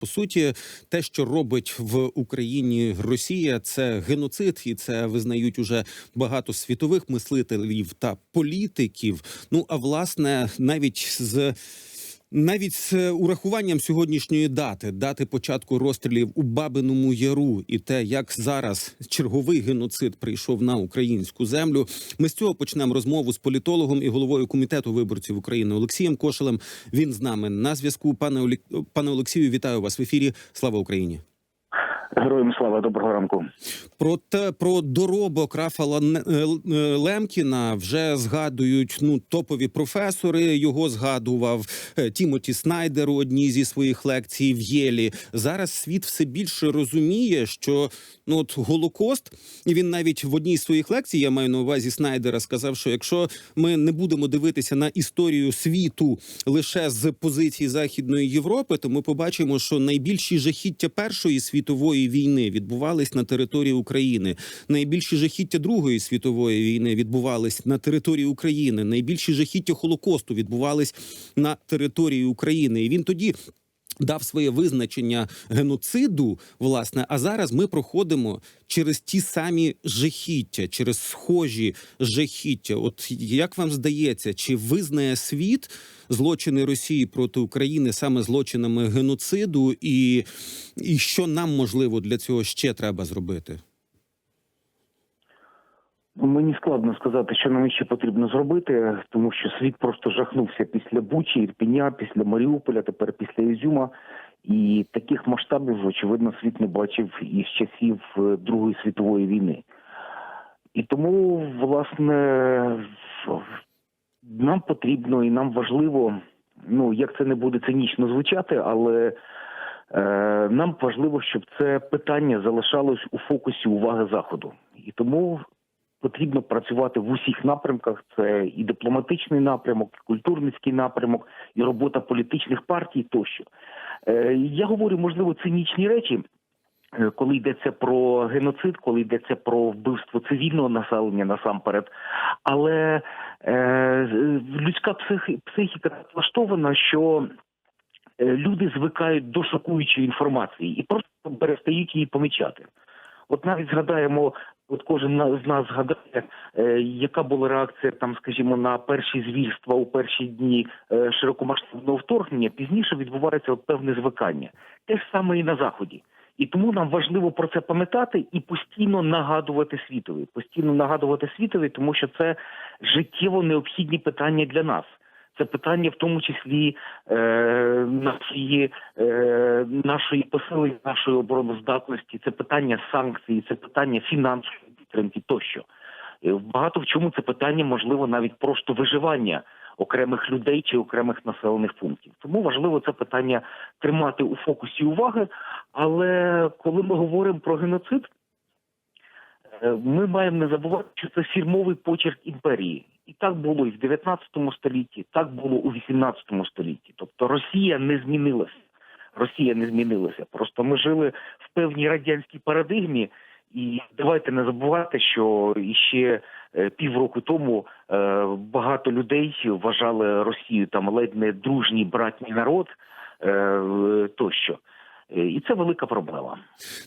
По суті, те, що робить в Україні Росія, це геноцид, і це визнають уже багато світових мислителів та політиків. Ну а власне, навіть з навіть з урахуванням сьогоднішньої дати, дати початку розстрілів у Бабиному Яру, і те, як зараз черговий геноцид прийшов на українську землю. Ми з цього почнемо розмову з політологом і головою комітету виборців України Олексієм Кошелем. Він з нами на зв'язку. Пане Олексію, вітаю вас в ефірі. Слава Україні. Героям слава доброго ранку. Про те про доробок Рафала е, е, Лемкіна вже згадують ну топові професори. Його згадував е, Тімоті Снайдер у одній зі своїх лекцій в Єлі. Зараз світ все більше розуміє, що ну от Голокост, і він навіть в одній з своїх лекцій, я маю на увазі Снайдера, сказав, що якщо ми не будемо дивитися на історію світу лише з позиції Західної Європи, то ми побачимо, що найбільші жахіття Першої світової війни відбувались на території України. Найбільші жахіття Другої світової війни відбувались на території України. Найбільші жахіття Холокосту відбувались на території України. І він тоді. Дав своє визначення геноциду, власне. А зараз ми проходимо через ті самі жахіття, через схожі жахіття. От як вам здається, чи визнає світ злочини Росії проти України саме злочинами геноциду, і, і що нам можливо для цього ще треба зробити? Мені складно сказати, що нам ще потрібно зробити, тому що світ просто жахнувся після Бучі, Ірпіня, після Маріуполя, тепер після Ізюма. І таких масштабів, очевидно, світ не бачив із часів е, Другої світової війни. І тому, власне, нам потрібно і нам важливо, ну як це не буде цинічно звучати, але е, нам важливо, щоб це питання залишалось у фокусі уваги Заходу. І тому потрібно працювати в усіх напрямках. Це і дипломатичний напрямок, і культурницький напрямок, і робота політичних партій тощо. Е, Я говорю, можливо, цинічні речі. е, Коли йдеться про геноцид, коли йдеться про вбивство цивільного населення насамперед, але е, людська психі, психіка влаштована, що е, люди звикають до шокуючої інформації і просто перестають її помічати. От навіть згадаємо, от кожен з нас згадає, е, яка була реакція там, скажімо, на перші звірства у перші дні е, широкомасштабного вторгнення. Пізніше відбувається от певне звикання. Те ж саме і на заході. І тому нам важливо про це пам'ятати і постійно нагадувати світові, постійно нагадувати світові, тому що це життєво необхідні питання для нас. Це питання, в тому числі е, нашої, е, нашої посилення, нашої обороноздатності, це питання санкцій, це питання фінансової підтримки тощо. Е, Багато в чому це питання, можливо, навіть просто виживання окремих людей чи окремих населених пунктів. Тому важливо це питання тримати у фокусі уваги. Але коли ми говоримо про геноцид, ми маємо не забувати, що це фірмовий почерк імперії. І так було і в 19 столітті, так було у 18 столітті. Тобто Росія не змінилася. Росія не змінилася. Просто ми жили в певній радянській парадигмі, і давайте не забувати, що іще е, півроку тому е, багато людей вважали Росію там ледь не дружній братній народ е, тощо. Е, І це велика проблема.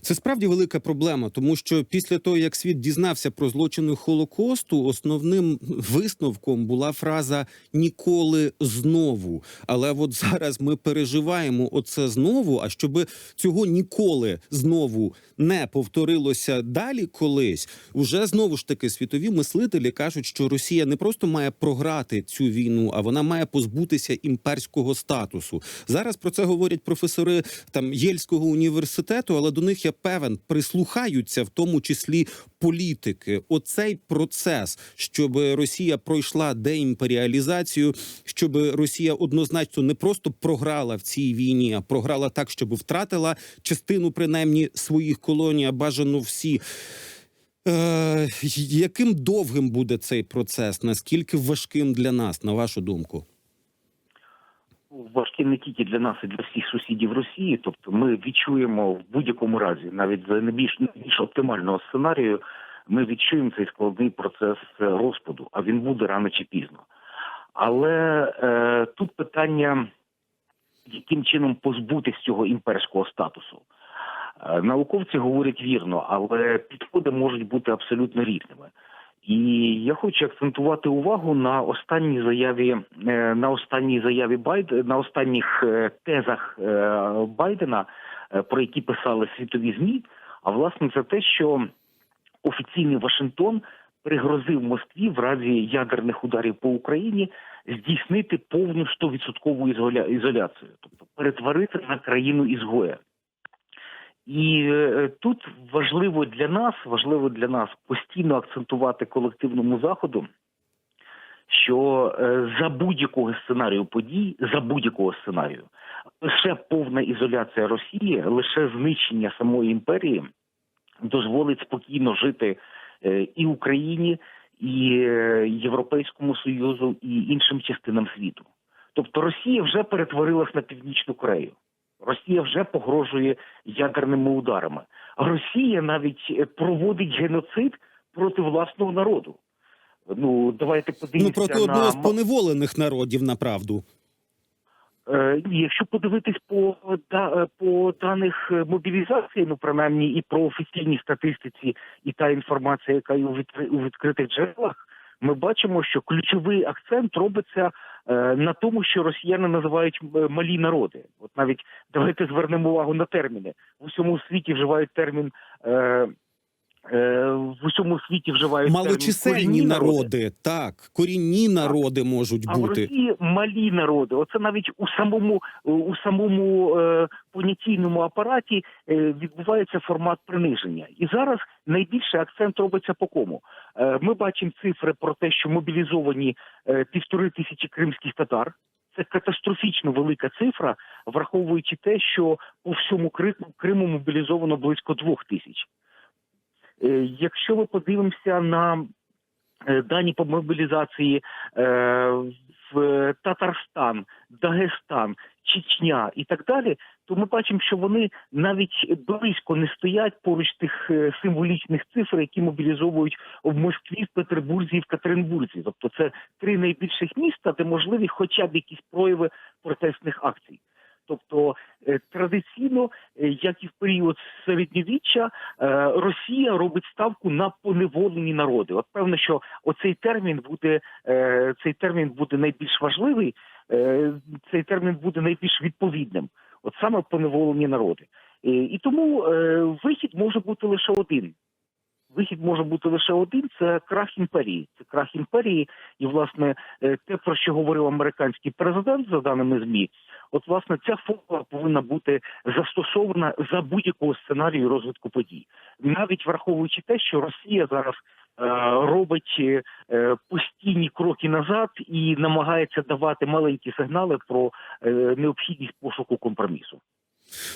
Це справді велика проблема, тому що після того, як світ дізнався про злочини Холокосту, основним висновком була фраза ніколи знову. Але от зараз ми переживаємо оце знову. А щоб цього ніколи знову не повторилося далі колись, уже знову ж таки світові мислителі кажуть, що Росія не просто має програти цю війну, а вона має позбутися імперського статусу. Зараз про це говорять професори там Єльського університету, але до них я певен прислухаються, в тому числі політики. Оцей процес, щоб Росія пройшла деімперіалізацію, щоб Росія однозначно не просто програла в цій війні, а програла так, щоб втратила частину принаймні своїх колоній, а бажано всі. Е, яким довгим буде цей процес? Наскільки важким для нас, на вашу думку? Важкі не тільки для нас, і для всіх сусідів Росії. Тобто, ми відчуємо в будь-якому разі, навіть за найбільш найбільш оптимального сценарію, ми відчуємо цей складний процес е, розпаду, а він буде рано чи пізно. Але е, тут питання яким чином позбутись цього імперського статусу. Е, Науковці говорять вірно, але підходи можуть бути абсолютно різними. І я хочу акцентувати увагу на останній заяві е, на останній заяві Байд на останніх е, тезах е, Байдена, про які писали світові змі. А власне це те, що офіційний Вашингтон пригрозив Москві в разі ядерних ударів по Україні здійснити повну 100% ізоля... ізоляцію, тобто перетворити на країну ізгоя. І е, тут важливо для нас, важливо для нас постійно акцентувати колективному заходу, що е, за будь-якого сценарію подій, за будь-якого сценарію, лише повна ізоляція Росії, лише знищення самої імперії дозволить спокійно жити е, і Україні, і Європейському Союзу, і іншим частинам світу. Тобто Росія вже перетворилась на північну Корею. Росія вже погрожує ядерними ударами. Росія навіть е, проводить геноцид проти власного народу. Ну давайте Ну подивимося проти на одного з поневолених народів, направду. Е, Якщо подивитись по да, е, по даних мобілізації, ну принаймні і про офіційній статистиці, і та інформація, яка є у відкри- у відкритих джерелах, ми бачимо, що ключовий акцент робиться на тому, що росіяни називають е, малі народи. От навіть давайте звернемо увагу на терміни. В усьому світі вживають термін. Е, в усьому світі вживають термін Малочисельні «корінні народи, так, корінні народи можуть а в бути. Росії малі народи. Оце навіть у самому у самому е, понятійному апараті е, відбувається формат приниження. І зараз найбільший акцент робиться по кому. Е, ми бачимо цифри про те, що мобілізовані е, півтори тисячі кримських татар. Це катастрофічно велика цифра, враховуючи те, що по всьому Криму, Криму мобілізовано близько двох тисяч. Е, Якщо ми подивимося на е, дані по мобілізації е, в Татарстан, Дагестан, Чечня і так далі, то ми бачимо, що вони навіть близько не стоять поруч тих символічних цифр, які мобілізовують в Москві, в Петербурзі і в Катеринбурзі. Тобто це три найбільших міста, де можливі хоча б якісь прояви протестних акцій. Тобто е, традиційно, е, як і в період середньовіччя, е, Росія робить ставку на поневолені народи. От певно, що оцей термін буде цей термін буде найбільш важливий, цей термін буде найбільш відповідним. От саме поневолені народи. І, тому вихід може бути лише один. Вихід може бути лише один це крах імперії. Це крах імперії, і власне е, те, про що говорив американський президент, за даними змі, от власне ця формула повинна бути застосована за будь-якого сценарію розвитку подій, навіть враховуючи те, що Росія зараз е, робить е, постійні кроки назад і намагається давати маленькі сигнали про необхідність пошуку компромісу.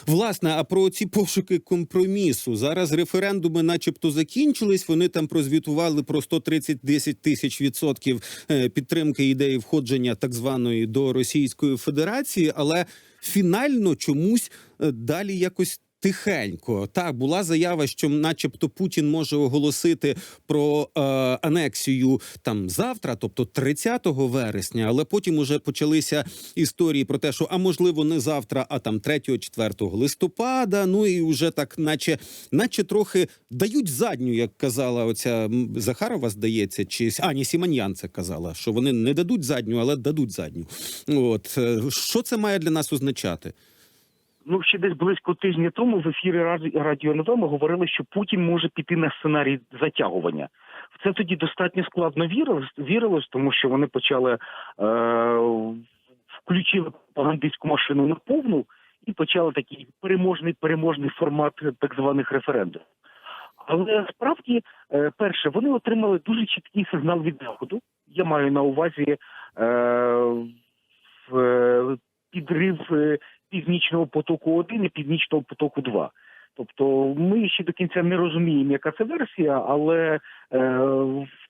Власне, а про ці пошуки компромісу зараз референдуми, начебто, закінчились. Вони там прозвітували про 130 10 тисяч відсотків е, підтримки ідеї входження так званої до Російської Федерації, але фінально чомусь е, далі якось. Тихенько так була заява, що, начебто, Путін може оголосити про е, анексію там завтра, тобто 30 вересня. Але потім уже почалися історії про те, що а можливо не завтра, а там 3-4 листопада. Ну і вже так, наче, наче трохи дають задню, як казала оця Захарова, здається, чи Ані Сіманьян це казала, що вони не дадуть задню, але дадуть задню. От е, що це має для нас означати? Ну, ще десь близько тижня тому в ефірі Раді- Радіо НВ говорили, що Путін може піти на сценарій затягування. В це тоді достатньо складно вірилось тому що вони почали е, включили пропагандистську машину на повну і почали такий переможний переможний формат так званих референдумів. Але справді, е, перше, вони отримали дуже чіткий сигнал від заходу. Я маю на увазі е, в, е, підрив е, північного потоку 1 і північного потоку 2. Тобто ми ще до кінця не розуміємо, яка це версія, але е,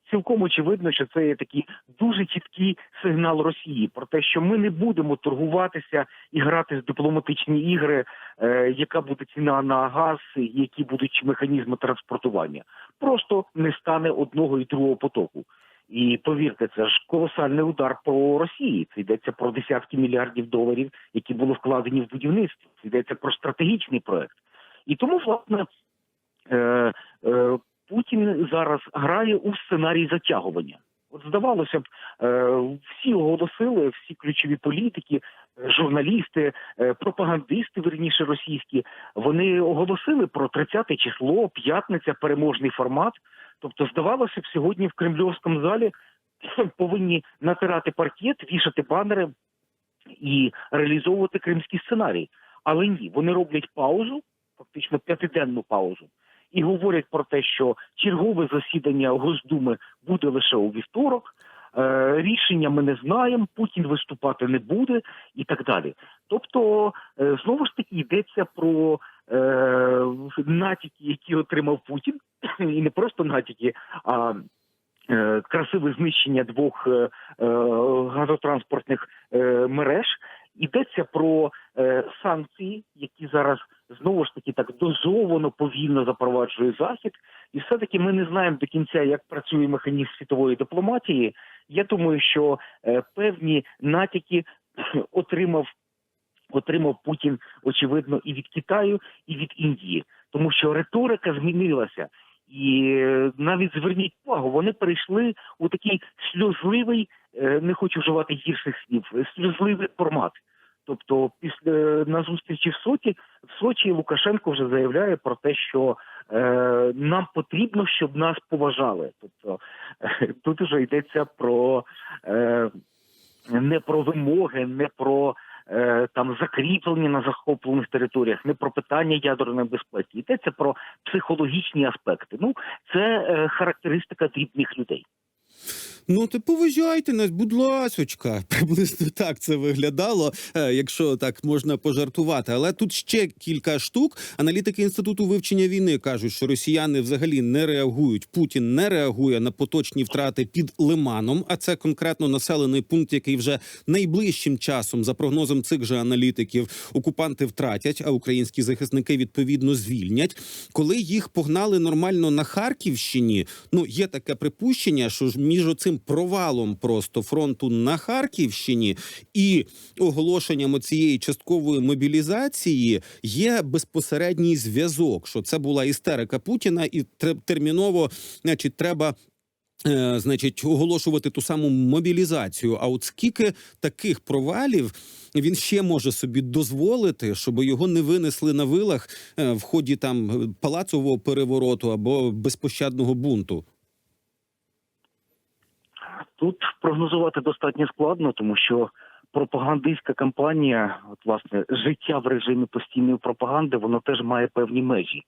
цілком очевидно, що це є такий дуже чіткий сигнал Росії про те, що ми не будемо торгуватися і грати з дипломатичні ігри, е, яка буде ціна на газ, які будуть механізми транспортування. Просто не стане одного і другого потоку. І повірте, це ж колосальний удар по Росії. Це йдеться про десятки мільярдів доларів, які були вкладені в будівництво. Це йдеться про стратегічний проект. І тому, власне, е, е, Путін зараз грає у сценарій затягування. От здавалося б, е, всі оголосили, всі ключові політики, е, журналісти, е, пропагандисти, верніше російські, вони оголосили про 30 число, п'ятниця, переможний формат. Тобто, здавалося б, сьогодні в кремльовському залі повинні натирати паркет, вішати банери і реалізовувати кримський сценарій. Але ні, вони роблять паузу, фактично п'ятиденну паузу, і говорять про те, що чергове засідання Госдуми буде лише у вівторок. е, Рішення ми не знаємо, Путін виступати не буде і так далі. Тобто, е, знову ж таки йдеться про натяки, які отримав Путін, і не просто натяки, а е, красиве знищення двох е, е, газотранспортних е, мереж. Йдеться про е, санкції, які зараз знову ж таки так дозовано повільно запроваджує захід, і все таки ми не знаємо до кінця, як працює механізм світової дипломатії. Я думаю, що е, певні натяки отримав. Отримав Путін очевидно і від Китаю, і від Індії, тому що риторика змінилася, і е, навіть зверніть увагу, вони перейшли у такий сльозливий, е, не хочу вживати гірших слів, е, сльозливий формат. Тобто, після на зустрічі в Соті в Сочі Лукашенко вже заявляє про те, що е, нам потрібно, щоб нас поважали. Тобто е, тут вже йдеться про е, не про вимоги, не про е, там закріплені на захоплених територіях, не про питання ядерної безпеки. Йдеться про психологічні аспекти. Ну це е, характеристика дрібних людей. Ну, то поважайте нас, будь ласочка. Приблизно так це виглядало, е, якщо так можна пожартувати. Але тут ще кілька штук. Аналітики інституту вивчення війни кажуть, що росіяни взагалі не реагують. Путін не реагує на поточні втрати під Лиманом. А це конкретно населений пункт, який вже найближчим часом, за прогнозом цих же аналітиків, окупанти втратять, а українські захисники відповідно звільнять. Коли їх погнали нормально на Харківщині, ну є таке припущення, що ж між оцим провалом просто фронту на Харківщині і оголошенням цієї часткової мобілізації є безпосередній зв'язок, що це була істерика Путіна, і терміново, значить, треба. е, Значить, оголошувати ту саму мобілізацію. А от скільки таких провалів він ще може собі дозволити, щоб його не винесли на вилах е, в ході там е, палацового перевороту або безпощадного бунту? Тут прогнозувати достатньо складно, тому що пропагандистська кампанія, от власне, життя в режимі постійної пропаганди, воно теж має певні межі.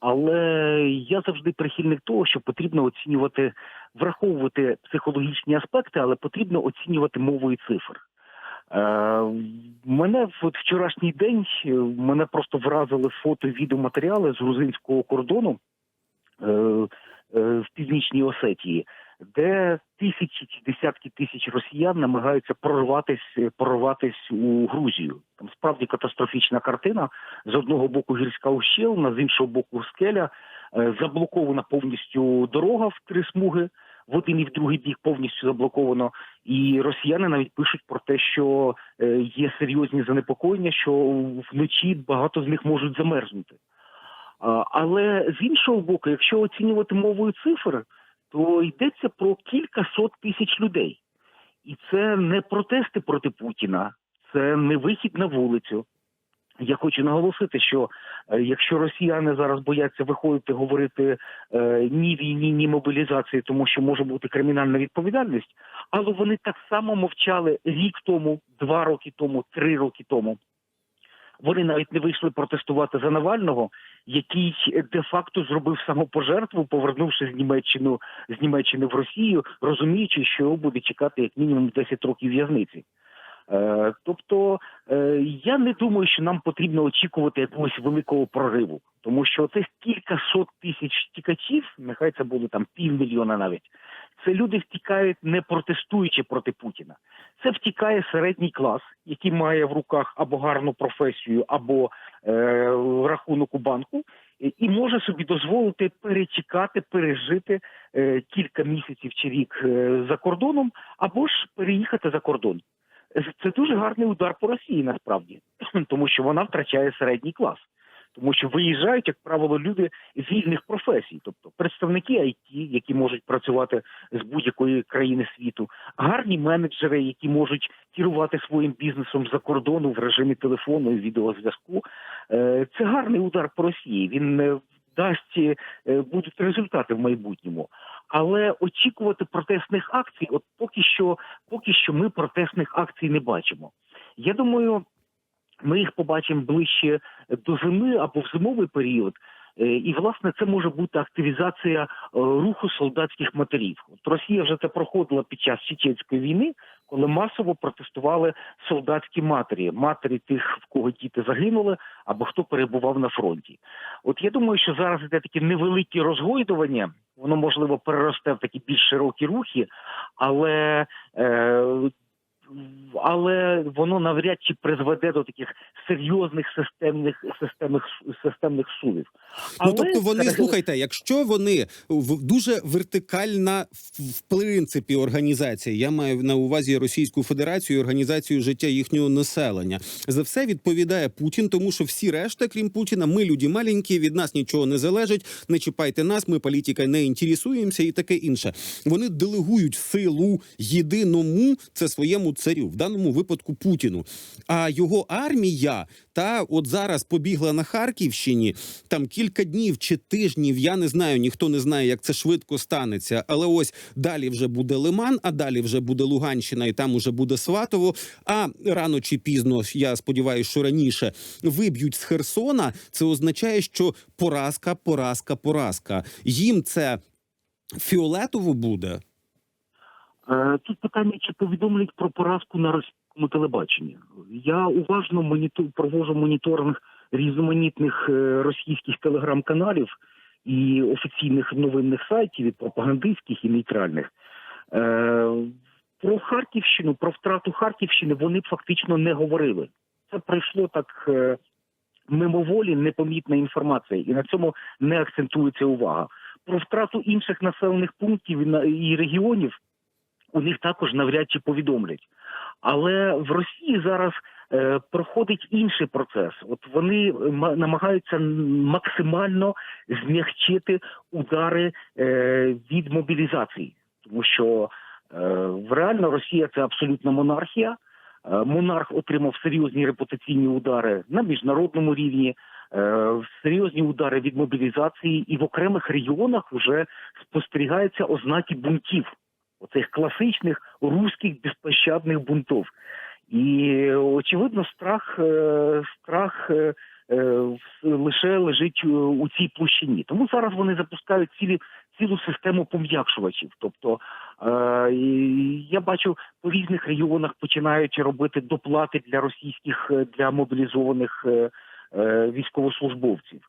Але я завжди прихильник того, що потрібно оцінювати, враховувати психологічні аспекти, але потрібно оцінювати мовою цифр. Е, мене от вчорашній день е, мене просто вразили фото і відеоматеріали з грузинського кордону е, е, в північній Осетії, де тисячі чи десятки тисяч росіян намагаються прорватись, прорватись у Грузію. Там справді катастрофічна картина. З одного боку гірська ущелина, з іншого боку скеля, Е, заблокована повністю дорога в три смуги. В один і в другий бік повністю заблоковано, і росіяни навіть пишуть про те, що е, є серйозні занепокоєння, що вночі багато з них можуть замерзнути. Але з іншого боку, якщо оцінювати мовою цифр, то йдеться про кілька сот тисяч людей. І це не протести проти Путіна, це не вихід на вулицю. Я хочу наголосити, що е, якщо росіяни зараз бояться виходити говорити е, ні війні, ні мобілізації, тому що може бути кримінальна відповідальність, але вони так само мовчали рік тому, два роки тому, три роки тому. Вони навіть не вийшли протестувати за Навального, який де-факто зробив самопожертву, повернувши з Німеччини з Німеччини в Росію, розуміючи, що його буде чекати як мінімум 10 років в'язниці. Е, тобто е, я не думаю, що нам потрібно очікувати якогось великого прориву, тому що це кілька сот тисяч втікачів, нехай це буде там півмільйона навіть. Це люди втікають не протестуючи проти Путіна. Це втікає середній клас, який має в руках або гарну професію, або е, рахунок у банку, і- може собі дозволити перечекати, пережити е, кілька місяців чи рік е, за кордоном, або ж переїхати за кордон. Це дуже гарний удар по Росії насправді, тому що вона втрачає середній клас. Тому що виїжджають, як правило, люди з вільних професій, тобто представники IT, які можуть працювати з будь-якої країни світу, гарні менеджери, які можуть керувати своїм бізнесом за кордону в режимі телефону і відеозв'язку. Е, Це гарний удар по Росії. Він е, дасть е, будуть результати в майбутньому. Але очікувати протестних акцій, от поки що, поки що ми протестних акцій не бачимо. Я думаю, ми їх побачимо ближче до зими або в зимовий період. Е, І власне це може бути активізація е, руху солдатських матерів. От Росія вже це проходила під час чеченської війни, коли масово протестували солдатські матері, матері тих, в кого діти загинули, або хто перебував на фронті. От я думаю, що зараз іде таке невелике розгойдування, воно можливо переросте в такі більш широкі рухи, але. Е, але воно навряд чи призведе до таких серйозних системних системних системних сувів. Ну тобто вони це- слухайте, якщо вони в дуже вертикальна в, принципі організація, я маю на увазі Російську Федерацію, і організацію життя їхнього населення. За все відповідає Путін, тому що всі решта, крім Путіна, ми люди маленькі, від нас нічого не залежить. Не чіпайте нас, ми політикою не інтересуємося і таке інше. Вони делегують силу єдиному це своєму царю, в даному випадку Путіну. А його армія та от зараз побігла на Харківщині. Там кілька днів чи тижнів. Я не знаю, ніхто не знає, як це швидко станеться. Але ось далі вже буде Лиман, а далі вже буде Луганщина, і там уже буде Сватово. А рано чи пізно, я сподіваюся, що раніше виб'ють з Херсона. Це означає, що поразка, поразка, поразка. Їм це фіолетово буде. Е, Тут питання, чи повідомлять про поразку на російському телебаченні. Я уважно монітор, провожу моніторинг різноманітних е, російських телеграм-каналів і офіційних новинних сайтів, і пропагандистських і нейтральних. Е, Про Харківщину, про втрату Харківщини вони фактично не говорили. Це прийшло так мимоволі, непомітна інформація, і на цьому не акцентується увага. Про втрату інших населених пунктів і регіонів у них також навряд чи повідомлять. Але в Росії зараз е, проходить інший процес. От вони ма- намагаються максимально змягчити удари е, від мобілізації, тому що е, реально Росія це абсолютна монархія. Е, Монарх отримав серйозні репутаційні удари на міжнародному рівні, е, серйозні удари від мобілізації, і в окремих регіонах вже спостерігаються ознаки бунтів оцих класичних руських безпощадних бунтів. І очевидно, страх, е, страх е, е, лише лежить у цій площині. Тому зараз вони запускають цілі, цілу систему пом'якшувачів. Тобто я бачу по різних регіонах починають робити доплати для російських для мобілізованих військовослужбовців.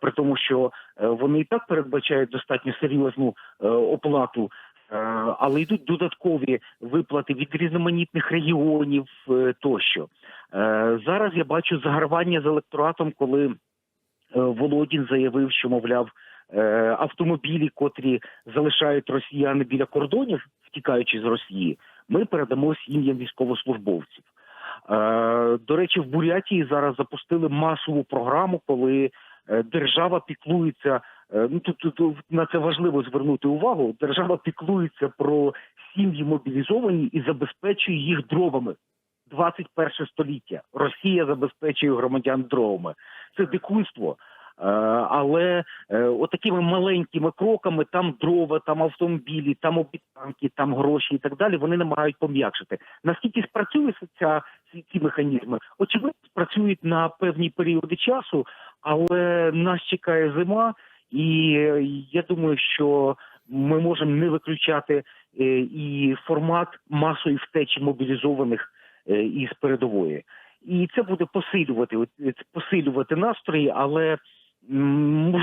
При тому, що вони і так передбачають достатньо серйозну оплату але йдуть додаткові виплати від різноманітних регіонів е, тощо. Е, Зараз я бачу загравання з електоратом, коли е, Володін заявив, що мовляв е, автомобілі, котрі залишають росіяни біля кордонів, втікаючи з Росії, ми передамо сім'ям військовослужбовців. Е, До речі, в Бурятії зараз запустили масову програму, коли е, держава піклується. Е, Ну тут, тут, на це важливо звернути увагу. Держава піклується про сім'ї мобілізовані і забезпечує їх дровами. 21 століття. Росія забезпечує громадян дровами. Це дикунство. Е, Але е, отакими маленькими кроками там дрова, там автомобілі, там обіцянки, там гроші і так далі. Вони намагають пом'якшити. Наскільки спрацює ця ці, ці механізми? Очевидно, спрацюють на певні періоди часу, але нас чекає зима, і е, я думаю, що ми можемо не виключати е, і формат масової втечі мобілізованих е, із передової. І це буде посилювати посилювати настрої, але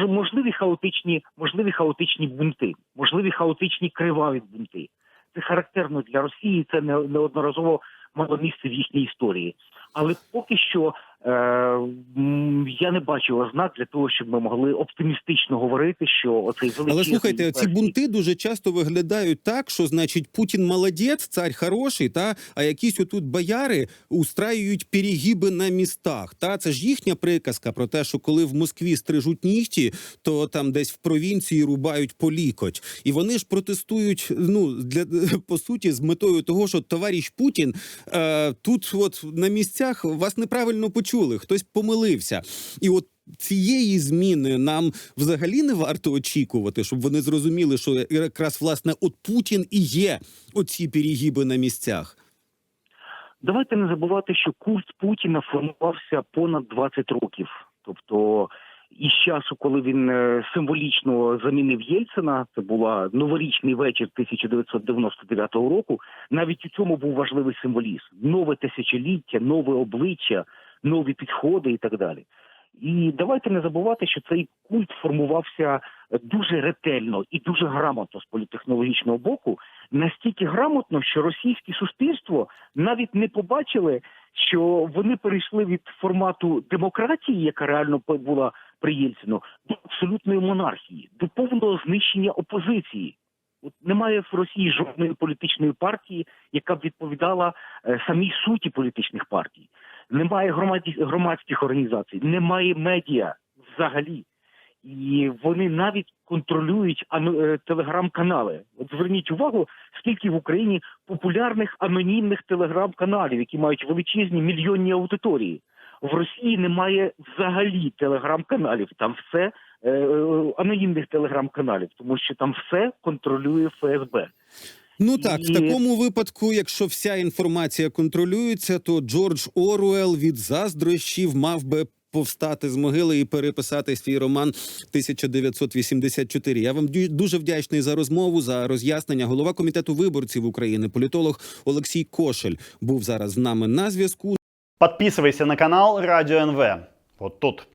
можливі хаотичні, можливі хаотичні бунти, можливі хаотичні криваві бунти. Це характерно для Росії. Це неодноразово мало місце в їхній історії. Але поки що я не бачу ознак для того, щоб ми могли оптимістично говорити, що оцей величезний... Але слухайте, ці бунти дуже часто виглядають так, що значить Путін молодець, цар хороший, та а якісь отут бояри устраюють перегиби на містах. Та це ж їхня приказка про те, що коли в Москві стрижуть нігті, то там десь в провінції рубають по лікоть. І вони ж протестують. Ну для по суті, з метою того, що товариш Путін е, тут, от на місцях, вас неправильно почули, хтось помилився, і от. Цієї зміни нам взагалі не варто очікувати, щоб вони зрозуміли, що якраз власне от Путін і є оці перегиби на місцях. Давайте не забувати, що культ Путіна формувався понад 20 років. Тобто, із часу, коли він е, символічно замінив Єльцина, це була новорічний вечір 1999 року. Навіть у цьому був важливий символізм: нове тисячоліття, нове обличчя, нові підходи і так далі. І давайте не забувати, що цей культ формувався дуже ретельно і дуже грамотно з політехнологічного боку, настільки грамотно, що російське суспільство навіть не побачили, що вони перейшли від формату демократії, яка реально була при Єльцину, до абсолютної монархії, до повного знищення опозиції. От немає в Росії жодної політичної партії, яка б відповідала е, самій суті політичних партій. Немає громаді- громадських організацій, немає медіа взагалі. І вони навіть контролюють е, телеграм-канали. От зверніть увагу, скільки в Україні популярних анонімних телеграм-каналів, які мають величезні мільйонні аудиторії. В Росії немає взагалі телеграм-каналів. Там все е, е, анонімних телеграм-каналів, тому що там все контролює ФСБ. Ну так, в такому випадку, якщо вся інформація контролюється, то Джордж Оруел від заздрощів мав би. Повстати з могили і переписати свій роман 1984. Я вам дуже вдячний за розмову, за роз'яснення. Голова комітету виборців України, політолог Олексій Кошель, був зараз з нами на зв'язку. Подписывайся на канал Радио НВ. Вот тут.